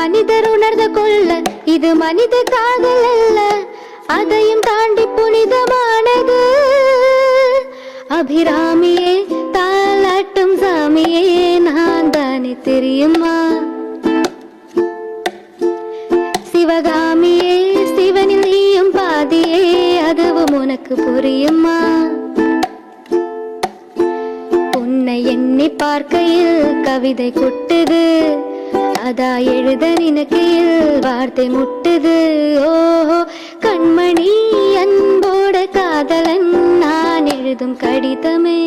மனிதர் உணர்ந்து கொள்ள இது மனித காதல் அல்ல. அதையும் தாண்டி புனிதமானது. அபிராமியே தாலாட்டும் சாமியே நான் தானே தெரியுமா? சிவகாமியே சிவனில் நீயும் பாதியே அதுவும் உனக்கு புரியுமா? உன்னை எண்ணி பார்க்கையில் கவிதை கொட்டுது. அதா எழுத நினைக்கையில் வார்த்தை முட்டுது ஓஹோ கண்மணி அன்போட காதலன் நான் எழுதும் கடிதமே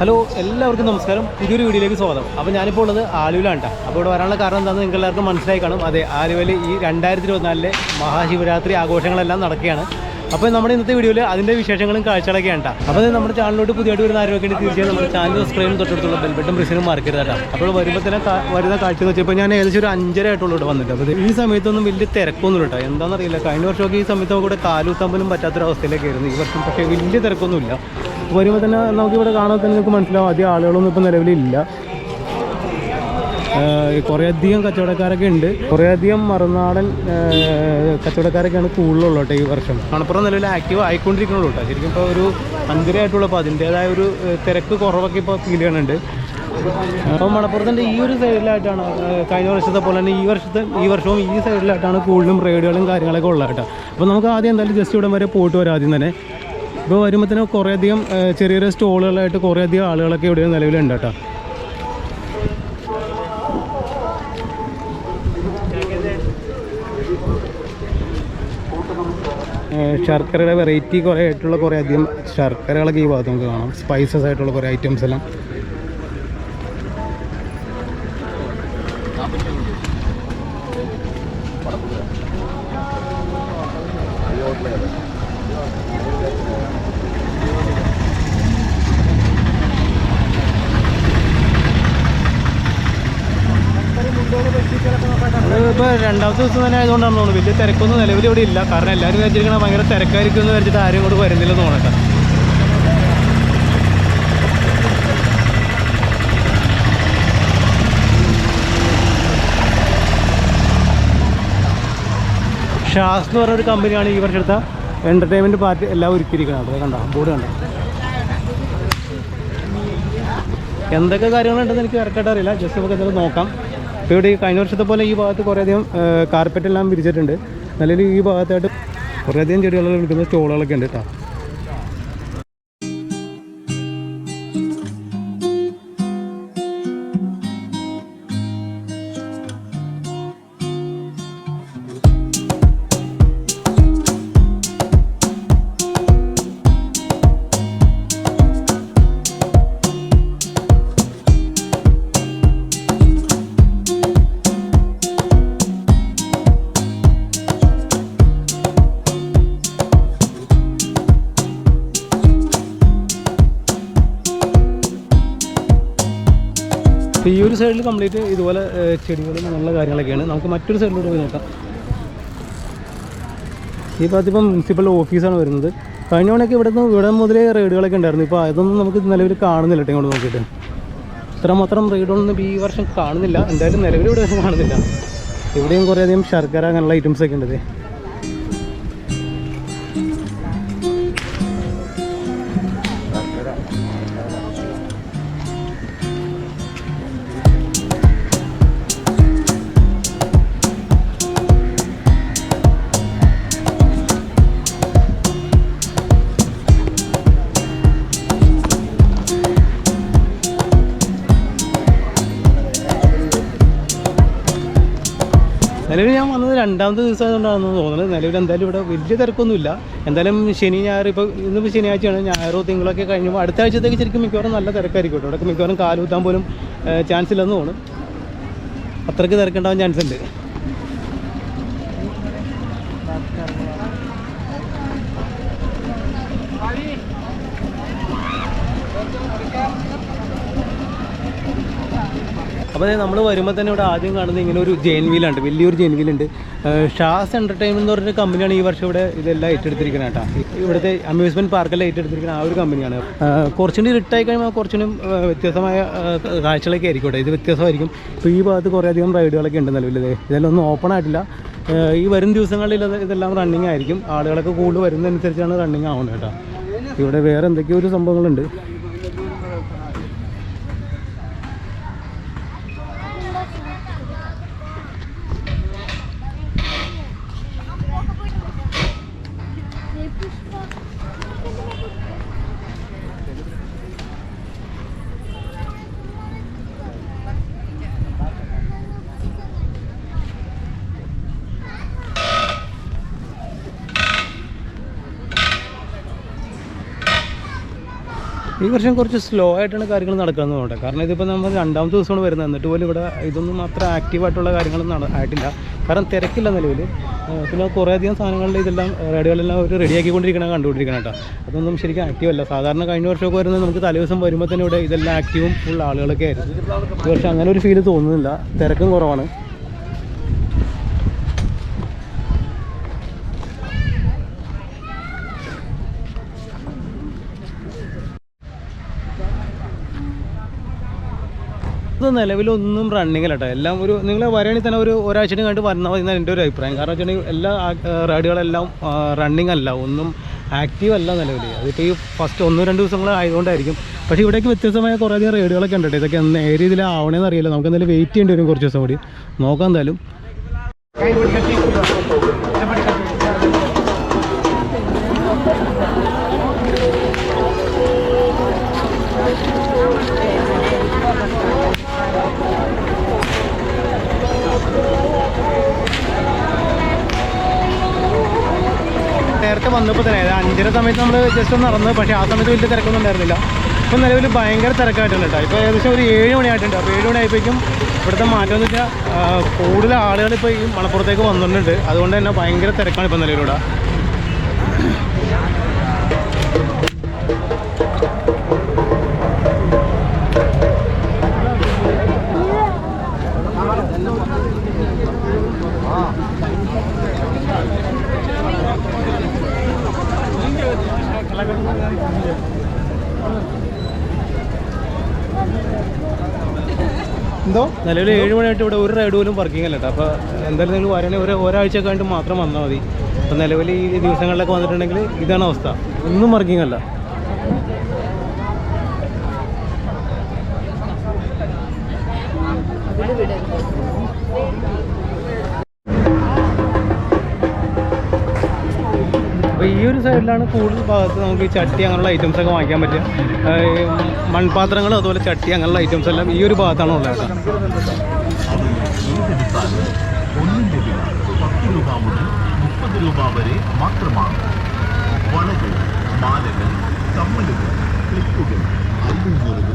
ഹലോ എല്ലാവർക്കും നമസ്കാരം പുതിയൊരു വീഡിയോയിലേക്ക് സ്വാഗതം അപ്പോൾ ഞാനിപ്പോൾ ഉള്ളത് ആലുവിലാണ് കേട്ടോ അപ്പോൾ ഇവിടെ വരാനുള്ള കാരണം എന്താണെന്ന് നിങ്ങൾക്ക് എല്ലാവർക്കും മനസ്സിലായി കാണും അതെ ആലുവയിൽ ഈ രണ്ടായിരത്തി ഇരുപത്തിനാലിലെ മഹാശിവരാത്രി ആഘോഷങ്ങളെല്ലാം നടക്കുകയാണ് അപ്പോൾ നമ്മുടെ ഇന്നത്തെ വീഡിയോയിൽ അതിന്റെ വിശേഷങ്ങളും കാഴ്ചകളൊക്കെയാണ് കേട്ടോ അപ്പോൾ നമ്മുടെ ചാനലിലോട്ട് പുതിയതായിട്ട് വരുന്ന ആരോഗ്യം തീർച്ചയായും നമ്മുടെ ചാനൽ സബ്സ്ക്രൈബും തൊട്ടടുത്തുള്ള ബെൽബട്ടും റിസിനും മാർക്കരുത് അപ്പോൾ വരുമ്പോൾ തന്നെ വരുന്ന കാഴ്ച എന്ന് വെച്ചപ്പോൾ ഞാൻ ഏകദേശം ഒരു അഞ്ചര ആയിട്ടുള്ള ഇവിടെ വന്നിട്ട്. അപ്പോൾ ഈ സമയത്തൊന്നും വലിയ തിരക്കൊന്നും കേട്ടോ എന്താണെന്നറിയില്ല കഴിഞ്ഞ വർഷമൊക്കെ ഈ സമയത്ത് കൂടെ കാലൂത്താൻ പറ്റാത്തൊരു ആയിരുന്നു. ഈ വർഷം പക്ഷേ വലിയ തിരക്കൊന്നുമില്ല വരുമ്പോൾ തന്നെ നമുക്കിവിടെ കാണാൻ തന്നെ നിങ്ങൾക്ക് മനസ്സിലാവും. അധികം ആളുകളൊന്നും ഇപ്പം നിലവിലില്ല. കുറേയധികം കച്ചവടക്കാരൊക്കെ ഉണ്ട്. കുറേയധികം മറുനാടൻ കച്ചവടക്കാരൊക്കെയാണ് കൂടുതലുള്ളത് ഈ വർഷം. മണപ്പുറം നിലവിൽ ആക്റ്റീവ് ആയിക്കൊണ്ടിരിക്കണുള്ളൂ കേട്ടോ. ശരിക്കും ഇപ്പോൾ ഒരു അഞ്ചര ആയിട്ടുള്ളൂ. അപ്പോൾ അതിന്റേതായ ഒരു തിരക്ക് കുറവൊക്കെ ഇപ്പോൾ ഫീൽ ചെയ്യണുണ്ട് അപ്പോൾ മണപ്പുറത്തിന്റെ ഈ ഒരു സൈഡിലായിട്ടാണ് കഴിഞ്ഞ വർഷത്തെ പോലെ തന്നെ ഈ വർഷത്തെ ഈ വർഷവും ഈ സൈഡിലായിട്ടാണ് കൂടുതലും റേഡുകളും കാര്യങ്ങളൊക്കെ ഉള്ളത് കേട്ടോ. അപ്പോൾ നമുക്ക് ആദ്യം എന്തായാലും ജസ്റ്റ് ഇവിടെ വരെ പോയിട്ട് വരാം ആദ്യം തന്നെ. ഇപ്പോൾ വരുമ്പോഴത്തേനും കുറേയധികം ചെറിയ ചെറിയ സ്റ്റോളുകളായിട്ട് കുറേയധികം ആളുകളൊക്കെ ഇവിടെ നിലവിലുണ്ട് കേട്ടോ. ശർക്കരയുടെ വെറൈറ്റി കുറേ ആയിട്ടുള്ള കുറേ അധികം ശർക്കരകളൊക്കെ ഈ ഭാഗത്ത് നമുക്ക് കാണാം. സ്പൈസസ് ആയിട്ടുള്ള കുറേ ഐറ്റംസ് എല്ലാം. രണ്ടാമത്തെ ദിവസം തന്നെ ആയതുകൊണ്ടാണ് തോന്നുന്നത് വലിയ തിരക്കൊന്നും നിലവിൽ ഇവിടെ ഇല്ല. കാരണം എല്ലാവരും വിചാരിച്ചിരിക്കണം ഭയങ്കര തിരക്കായിരിക്കും എന്ന് വിചാരിച്ചിട്ട് ആരും ഇങ്ങോട്ട് വരുന്നില്ലെന്ന് തോന്നട്ടെ. ഷാസ് എന്ന് പറഞ്ഞ ഒരു കമ്പനിയാണ് ഈ വർഷത്തെ എന്റർടൈൻമെന്റ് പാർട്ടി എല്ലാം ഒരുക്കിയിരിക്കുന്നത്. അത് കണ്ട? ബോർഡ് കണ്ട? എന്തൊക്കെ കാര്യങ്ങളുണ്ടെന്ന് എനിക്ക് കറക്റ്റായിട്ട് അറിയില്ല. ജസ്റ്റ് നമുക്ക് എന്തെങ്കിലും നോക്കാം. ഇപ്പോൾ ഇവിടെ കഴിഞ്ഞ വർഷത്തെ പോലെ ഈ ഭാഗത്ത് കുറേയധികം കാർപ്പറ്റ് എല്ലാം വിരിച്ചിട്ടുണ്ട്. നല്ലൊരു ഈ ഭാഗത്തായിട്ട് കുറേയധികം ചെടികളെല്ലാം വിൽക്കുന്ന സ്റ്റോളുകളൊക്കെ ഉണ്ട് കേട്ടോ അപ്പോൾ ഈ ഒരു സൈഡിൽ കംപ്ലീറ്റ് ഇതുപോലെ ചെടികളും നല്ല കാര്യങ്ങളൊക്കെയാണ്. നമുക്ക് മറ്റൊരു സൈഡിലൂടെ പോയി നോക്കാം. ഈ ഭാഗത്ത് ഇപ്പം മുനിസിപ്പൽ ഓഫീസാണ് വരുന്നത്. കഴിഞ്ഞ തവണയൊക്കെ ഇവിടെ നിന്ന് ഇവിടെ മുതലേ റെയ്ഡുകളൊക്കെ ഉണ്ടായിരുന്നു. ഇപ്പോൾ അതൊന്നും നമുക്ക് നിലവിൽ കാണുന്നില്ല കേട്ടോ ഇങ്ങോട്ട് നോക്കിയിട്ട്. ഇത്രമാത്രം റെയ്ഡുകളൊന്നും ഈ വർഷം കാണുന്നില്ല. എന്തായാലും നിലവിൽ ഇവിടെ കാണുന്നില്ല. ഇവിടെയും കുറേയധികം ശർക്കര അങ്ങനെയുള്ള ഐറ്റംസ് ഒക്കെ ഉണ്ട് രണ്ടാമത്തെ ദിവസം കൊണ്ടാണെന്ന് തോന്നുന്നത്. നിലവിൽ എന്തായാലും ഇവിടെ വലിയ തിരക്കൊന്നുമില്ല. എന്തായാലും ശനി ഞായർ ഇപ്പോൾ ഇന്നിപ്പോൾ ശനിയാഴ്ചയാണ്. ഞായറോ തിങ്കളൊക്കെ കഴിഞ്ഞപ്പോൾ അടുത്ത ആഴ്ചത്തേക്ക് ശരിക്കും മിക്കവാറും നല്ല തിരക്കായിരിക്കും കേട്ടോ. ഇവിടെ മിക്കവാറും കാലുകുത്താൻ പോലും ചാൻസ് ഇല്ലെന്ന് തോന്നുന്നു. അത്രയ്ക്ക് തിരക്കുണ്ടാവാൻ ചാൻസ് ഉണ്ട്. അപ്പോൾ നമ്മൾ വരുമ്പോൾ തന്നെ ഇവിടെ ആദ്യം കാണുന്നത് ഇങ്ങനെ ഒരു ജെയിൻ വീലുണ്ട് വലിയൊരു ജെയിൻ വീലുണ്ട് ഷാസ് എന്റർടൈൻമെന്റ് എന്ന് പറഞ്ഞൊരു കമ്പനിയാണ് ഈ വർഷം ഇവിടെ ഇതെല്ലാം ഏറ്റെടുത്തിരിക്കുന്നത് കേട്ടോ ഇവിടുത്തെ അമ്യൂസ്മെന്റ് പാർക്കെല്ലാം ഏറ്റെടുത്തിരിക്കുന്ന ആ ഒരു കമ്പനിയാണ് കുറച്ചുകൂടി റിട്ടായി കഴിയുമ്പോൾ കുറച്ചുകൂടി വ്യത്യസ്തമായ കാഴ്ചകളൊക്കെ ആയിരിക്കും ഇത് വ്യത്യസ്തമായിരിക്കും. ഇപ്പോൾ ഈ ഭാഗത്ത് കുറേയധികം റൈഡുകളൊക്കെ ഉണ്ട് നിലവിൽ ഇത് ഇതെല്ലാം ഒന്നും ഓപ്പൺ ആയിട്ടില്ല. ഈ വരും ദിവസങ്ങളിൽ ഇതെല്ലാം റണ്ണിങ് ആയിരിക്കും. ആളുകളൊക്കെ കൂടുതൽ വരുന്നതനുസരിച്ചാണ് റണ്ണിങ് ആവുന്നത് കേട്ടോ ഇവിടെ വേറെ എന്തൊക്കെയോ ഒരു സംഭവങ്ങളുണ്ട്. ഈ വർഷം കുറച്ച് സ്ലോ ആയിട്ടാണ് കാര്യങ്ങൾ നടക്കുന്നത് തോന്നുന്നത് കാരണം ഇതിപ്പോൾ നമ്മൾ രണ്ടാമത്തെ ദിവസമാണ് വരുന്നത്. എന്നിട്ട് പോലും ഇവിടെ ഇതൊന്നും അത്ര ആക്റ്റീവായിട്ടുള്ള കാര്യങ്ങളൊന്നും ആയിട്ടില്ല. കാരണം തിരക്കില്ല നിലവിൽ പിന്നെ കുറേ അധികം സാധനങ്ങളുടെ ഇതെല്ലാം റേഡിയോകളെല്ലാം ഒരു റെഡിയാക്കിക്കൊണ്ടിരിക്കണം കണ്ടുകൊണ്ടിരിക്കണം കേട്ടോ. അതൊന്നും ശരിക്കും ആക്റ്റീവ് അല്ല. സാധാരണ കഴിഞ്ഞ വർഷമൊക്കെ വരുന്നത് നമുക്ക് തലേദിവസം വരുമ്പോൾ തന്നെ ഇവിടെ ഇതെല്ലാം ആക്റ്റീവും ഫുൾ ആളുകളൊക്കെ ആയിരുന്നു. ഈ വർഷം അങ്ങനെ ഒരു ഫീൽ തോന്നുന്നില്ല. തിരക്കും കുറവാണ്. ഇത് നിലവിലൊന്നും റണ്ണിങ്ങില്ല കേട്ടോ എല്ലാം ഒരു നിങ്ങൾ വരികയാണെങ്കിൽ തന്നെ ഒരു ഒരാഴ്ച കണ്ട് വന്നാൽ മതി എന്നാണ് എന്റെ ഒരു അഭിപ്രായം. കാരണം വെച്ചിട്ടുണ്ടെങ്കിൽ എല്ലാ റൈഡുകളെല്ലാം റണ്ണിങ് അല്ല. ഒന്നും ആക്റ്റീവ് അല്ല നിലവിൽ അതിപ്പോൾ ഈ ഫസ്റ്റ് ഒന്നോ രണ്ട് ദിവസങ്ങൾ ആയതുകൊണ്ടായിരിക്കും. പക്ഷേ ഇവിടേക്ക് വ്യത്യസ്തമായ കുറേ അധികം റൈഡുകളൊക്കെ ഉണ്ട് ഇതൊക്കെ ഏത് രീതിയിലാവണേന്ന് അറിയില്ല. നമുക്ക് എന്തായാലും വെയിറ്റ് ചെയ്യേണ്ടി വരും കുറച്ച് ദിവസം കൂടി. നോക്കാം എന്തായാലും. വന്നപ്പോൾ തന്നെ അഞ്ചര സമയത്ത് നമ്മൾ ജസ്റ്റ് ഒന്ന് നടന്നു പക്ഷേ ആ സമയത്ത് വലിയ തിരക്കൊന്നും ഉണ്ടായിരുന്നില്ല ഇപ്പം നിലവിൽ ഭയങ്കര തിരക്കായിട്ടുണ്ട് കേട്ടോ. ഇപ്പോൾ ഏകദേശം ഒരു ഏഴ് മണിയായിട്ടുണ്ട്. അപ്പോൾ ഏഴ് മണിയായപ്പോഴേക്കും ഇവിടുത്തെ മാറ്റം എന്ന് വെച്ചാൽ കൂടുതൽ ആളുകൾ ഇപ്പോൾ ഈ മലപ്പുറത്തേക്ക് വന്നിട്ടുണ്ട്. അതുകൊണ്ട് തന്നെ ഭയങ്കര തിരക്കാണ് ഇപ്പം നിലവിലൂടെ. എന്തോ? നിലവിൽ ഏഴ് മണിയായിട്ട് ഇവിടെ ഒരു റൈഡ് പോലും വർക്കിംഗ് അല്ല കേട്ടോ. അപ്പോൾ എന്തായാലും നിങ്ങൾ വരണേ. ഒരു ഒരാഴ്ച കഴിഞ്ഞിട്ട് മാത്രം വന്നാൽ മതി. അപ്പോൾ നിലവിൽ ഈ ദിവസങ്ങളിലൊക്കെ വന്നിട്ടുണ്ടെങ്കിൽ ഇതാണ് അവസ്ഥ. ഒന്നും വർക്കിംഗ് അല്ല. സൈഡിലാണ് കൂടുതൽ ഭാഗത്ത് നമുക്ക് ഈ ചട്ടി അങ്ങനെയുള്ള ഐറ്റംസ് ഒക്കെ വാങ്ങിക്കാൻ പറ്റുക. മൺപാത്രങ്ങൾ അതുപോലെ ചട്ടി അങ്ങനെയുള്ള ഐറ്റംസ് എല്ലാം ഈ ഒരു ഭാഗത്താണ് ഉള്ളത്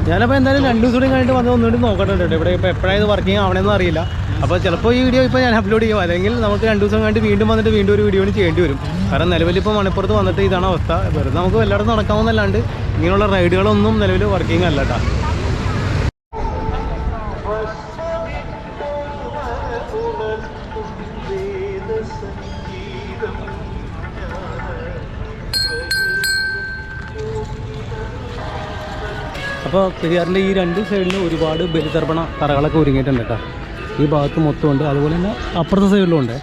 ഞാനപ്പോൾ എന്തായാലും രണ്ട് ദിവസം കഴിഞ്ഞിട്ട് വന്ന് ഒന്നുകൂടി നോക്കട്ടെ കേട്ടോ. ഇവിടെ ഇപ്പോൾ എപ്പോഴാണ് ഇത് വർക്കിംഗ് ആവണമെന്ന് അറിയില്ല. അപ്പോൾ ചിലപ്പോൾ ഈ വീഡിയോ ഇപ്പോൾ ഞാൻ അപ്ലോഡ് ചെയ്യും. അല്ലെങ്കിൽ നമുക്ക് രണ്ട് ദിവസം കഴിഞ്ഞിട്ട് വീണ്ടും വന്നിട്ട് വീണ്ടും ഒരു വീഡിയോ ചെയ്യേണ്ടി വരും. കാരണം നിലവിൽ ഇപ്പോൾ മണപ്പുറത്ത് വന്നിട്ട് ഇതാണ് അവസ്ഥ. വെറുതെ നമുക്ക് എല്ലായിടത്തും നടക്കാവുന്നല്ലാണ്ട് ഇങ്ങനെയുള്ള റൈഡുകളൊന്നും നിലവിൽ വർക്കിംഗ് അല്ല കേട്ടോ അപ്പോൾ പെരിയാറിന്റെ ഈ രണ്ട് സൈഡിലും ഒരുപാട് ബലിതർപ്പണ തറകളൊക്കെ ഒരുങ്ങിയിട്ടുണ്ട് കേട്ടോ ഈ ഭാഗത്ത് മൊത്തമുണ്ട്. അതുപോലെ തന്നെ അപ്പുറത്തെ സൈഡിലും ഉണ്ട്.